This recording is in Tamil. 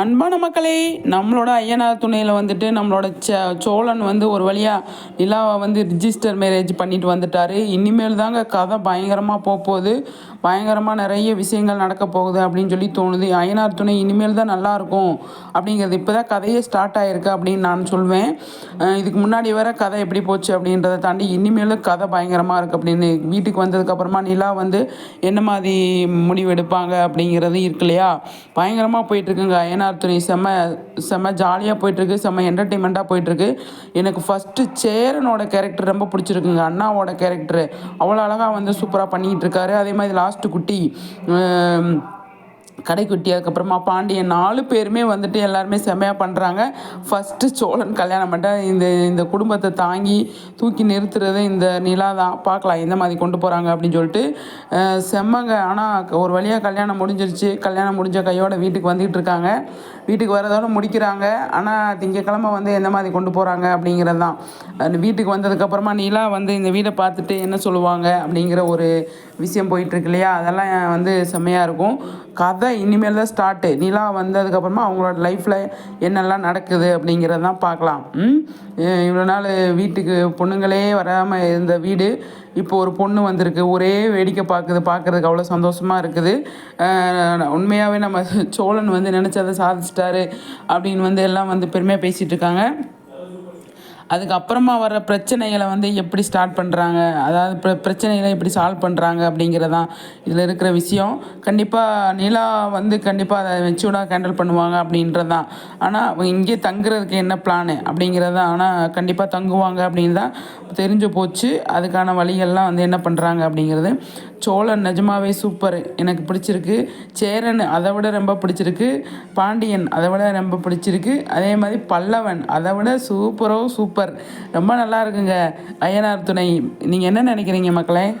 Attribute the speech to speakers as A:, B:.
A: அன்பான மக்களே நம்மளோட ஐயனார் துணையில் வந்துட்டு நம்மளோட ச சோழன் வந்து ஒரு வழியாக நிலாவை வந்து ரிஜிஸ்டர் மேரேஜ் பண்ணிட்டு வந்துட்டார். இனிமேல் தாங்க கதை பயங்கரமாக போக போகுது பயங்கரமாக நிறைய விஷயங்கள் நடக்க போகுது அப்படின்னு சொல்லி தோணுது. ஐயனார் துணை இனிமேல் தான் நல்லா இருக்கும் அப்படிங்கிறது இப்போ தான் கதையே ஸ்டார்ட் ஆகிருக்கு அப்படின்னு நான் சொல்வேன். இதுக்கு முன்னாடி வர கதை எப்படி போச்சு அப்படின்றத தாண்டி இனிமேலும் கதை பயங்கரமாக இருக்குது அப்படின்னு வீட்டுக்கு வந்ததுக்கப்புறமா நிலா வந்து என்ன மாதிரி முடிவு எடுப்பாங்க அப்படிங்கிறது இருக்கு இல்லையா? பயங்கரமாக போயிட்டுருக்குங்க ஐயனார் துணை செம்ம செம்ம ஜாலியாக போயிட்டுருக்கு செம்ம என்டர்டெயின்மெண்ட்டாக போயிட்டுருக்கு. எனக்கு ஃபஸ்ட்டு சேரனோட கேரக்டர் ரொம்ப பிடிச்சிருக்குங்க அண்ணாவோட கேரக்டரு அவ்வளோ அழகாக வந்து சூப்பராக பண்ணிக்கிட்டு இருக்காரு. அதே மாதிரி லாஸ்ட்டு குட்டி கடைக்குட்டி அதுக்கப்புறமா பாண்டியன் நாலு பேருமே வந்துட்டு எல்லாருமே செம்மையாக பண்ணுறாங்க ஃபஸ்ட்டு சோழன் கல்யாணம் பண்ணிட்டா இந்த இந்த குடும்பத்தை தாங்கி தூக்கி நிறுத்துறது இந்த நிலா தான். பார்க்கலாம் எந்த மாதிரி கொண்டு போகிறாங்க அப்படின்னு சொல்லிட்டு செம்மங்க. ஆனால் ஒரு வழியாக கல்யாணம் முடிஞ்சிருச்சு. கல்யாணம் முடிஞ்ச கையோட வீட்டுக்கு வந்துக்கிட்டு இருக்காங்க. வீட்டுக்கு வரதோட முடிக்கிறாங்க. ஆனால் திங்கக்கிழமை வந்து எந்த மாதிரி கொண்டு போகிறாங்க அப்படிங்கிறது தான். அந்த வீட்டுக்கு வந்ததுக்கப்புறமா நிலா வந்து இந்த வீடை பார்த்துட்டு என்ன சொல்லுவாங்க அப்படிங்கிற ஒரு விஷயம் போயிட்டுருக்கு இல்லையா? அதெல்லாம் வந்து செம்மையாக இருக்கும். கதை இனிமேல் தான் ஸ்டார்ட்டு நிலா வந்ததுக்கப்புறமா அவங்களோட லைஃப்பில் என்னெல்லாம் நடக்குது அப்படிங்கிறதான் பார்க்கலாம். இவ்வளோ நாள் வீட்டுக்கு பொண்ணுங்களே வராமல் இருந்த வீடு இப்போ ஒரு பொண்ணு வந்திருக்கு. ஒரே வேடிக்கை பார்க்குது பார்க்குறதுக்கு அவ்வளோ சந்தோஷமாக இருக்குது. உண்மையாகவே நம்ம சோழன் வந்து நினச்சதை சாதிச்சிட்டாரு அப்படின்னு வந்து எல்லாம் வந்து பெருமையாக பேசிகிட்டு இருக்காங்க. அதுக்கப்புறமா வர பிரச்சனைகளை வந்து எப்படி ஸ்டார்ட் பண்ணுறாங்க அதாவது பிர பிரச்சனைகளை எப்படி சால்வ் பண்ணுறாங்க அப்படிங்கிறதான் இதில் இருக்கிற விஷயம். கண்டிப்பாக நிலா வந்து கண்டிப்பாக அதை மெச்சூர்டாக ஹேண்டில் பண்ணுவாங்க அப்படின்றது. தான் ஆனால் இங்கே தங்குறதுக்கு என்ன பிளானு அப்படிங்கிறது தான் ஆனால் கண்டிப்பாக தங்குவாங்க அப்படின்னு தான் தெரிஞ்சு போச்சு. அதுக்கான வழிகள்லாம் வந்து என்ன பண்ணுறாங்க அப்படிங்கிறது. சோழன் நிஜமாவே சூப்பர் எனக்கு பிடிச்சிருக்கு. சேரன் அதை விட ரொம்ப பிடிச்சிருக்கு. பாண்டியன் அதை விட ரொம்ப பிடிச்சிருக்கு. அதே மாதிரி பல்லவன் அதை விட சூப்பரோ சூப்பர் ரொம்ப நல்லா இருக்குங்க. ஐயனார் துணை. நீங்கள் என்ன நினைக்கிறீங்க மக்களே?